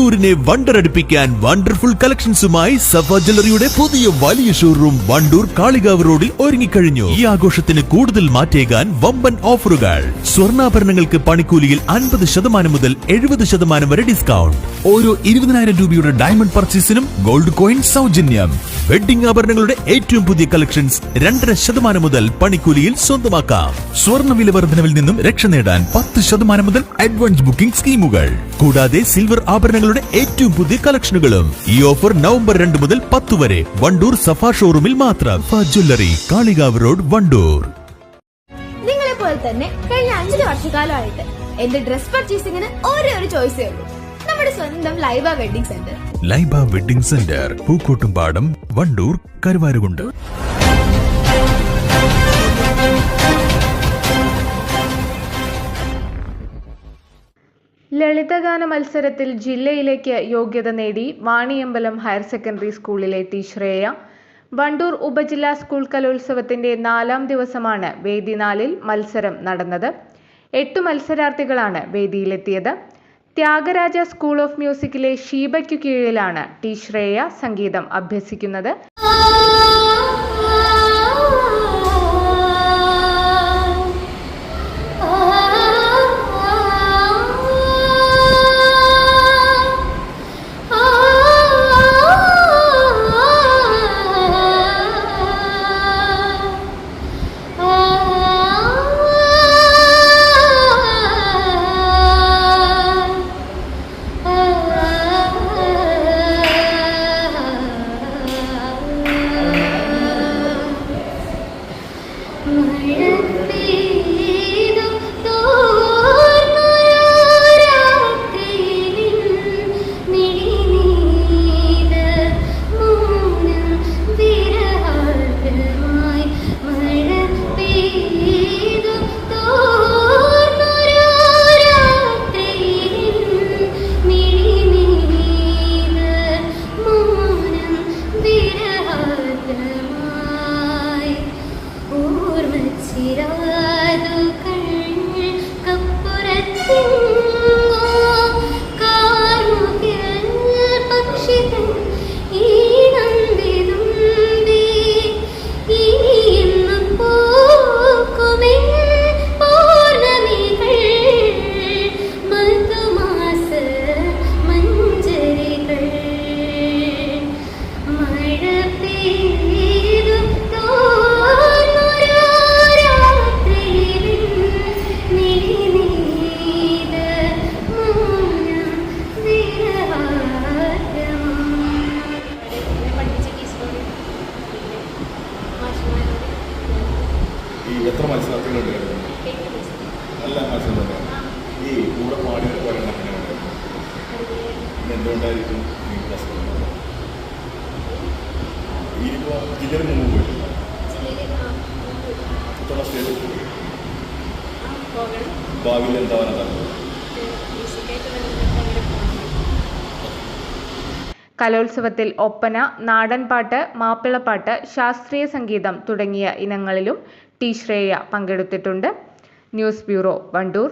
വണ്ടൂരിനെ വണ്ടറടിപ്പിക്കാൻ wonderful കളക്ഷൻസുമായി സഫ ജ്വല്ലറിയുടെ പുതിയ വലിയ showroom Wandoor Kalikavu റോഡിൽ ഒരുങ്ങിക്കഴിഞ്ഞു. ഈ ആഘോഷത്തിന് കൂടുതൽ മാറ്റേകാൻ വമ്പൻ ഓഫറുകൾ. സ്വർണാഭരണങ്ങൾക്ക് പണിക്കൂലിയിൽ അൻപത് ശതമാനം മുതൽ എഴുപത് ശതമാനം വരെ ഡിസ്കൗണ്ട്. ഓരോ ഇരുപതിനായിരം രൂപയുടെ ഡയമണ്ട് പർച്ചേസിനും ഗോൾഡ് കോയിൻ സൗജന്യം. വെഡിംഗ് ആഭരണങ്ങളുടെ ഏറ്റവും പുതിയ കളക്ഷൻസ് രണ്ടര ശതമാനം മുതൽ പണിക്കൂലിയിൽ സ്വന്തമാക്കാം. സ്വർണ വില വർധനവിൽ നിന്നും രക്ഷ നേടാൻ പത്ത് ശതമാനം മുതൽ അഡ്വാൻസ് ബുക്കിംഗ് സ്കീമുകൾ. കൂടാതെ സിൽവർ ആഭരണങ്ങളുടെ ഏറ്റവും പുതിയ കളക്ഷനുകളും ഈ ഓഫർ നവംബർ രണ്ട് മുതൽ പത്ത് വരെ. വണ്ടൂർ സഫ ഷോറൂമിൽ മാത്രം. Jewellery Kalikavu road Wandoor. നിങ്ങളെ പോലെ തന്നെ കഴിഞ്ഞ അഞ്ചു വർഷക്കാലമായിട്ട് എന്റെ ഡ്രസ് പർച്ചേസിംഗിന് ഒരേ ഒരു ചോയ്സേ ഉള്ളൂ. നമ്മുടെ സ്വന്തം Laiba wedding centre. Laiba wedding centre Pookottumpadam Wandoor Karuvarakundu. ലളിതഗാന മത്സരത്തിൽ ജില്ലയിലേക്ക് യോഗ്യത നേടി വാണിയമ്പലം ഹയർ സെക്കൻഡറി സ്കൂളിലെ ടി ശ്രേയ. വണ്ടൂർ ഉപജില്ലാ സ്കൂൾ കലോത്സവത്തിന്റെ നാലാം ദിവസമാണ് വേദി നാലിൽ മത്സരം നടന്നത്. എട്ട് മത്സരാർത്ഥികളാണ് വേദിയിലെത്തിയത്. ത്യാഗരാജ സ്കൂൾ ഓഫ് മ്യൂസിക്കിലെ ഷീബയ്ക്കു കീഴിലാണ് ടി ശ്രേയ സംഗീതം അഭ്യസിക്കുന്നത്. ഈ ഈ കൂടെ പോലെ എന്തുകൊണ്ടായിരിക്കും ജില്ലയിൽ മുമ്പ് പോയിട്ടില്ല ഭാവിയിൽ കലോത്സവത്തിൽ ഒപ്പന നാടൻപാട്ട് മാപ്പിളപ്പാട്ട് ശാസ്ത്രീയ സംഗീതം തുടങ്ങിയ ഇനങ്ങളിലും ടി. ശ്രേയ പങ്കെടുത്തിട്ടുണ്ട്. News bureau Wandoor.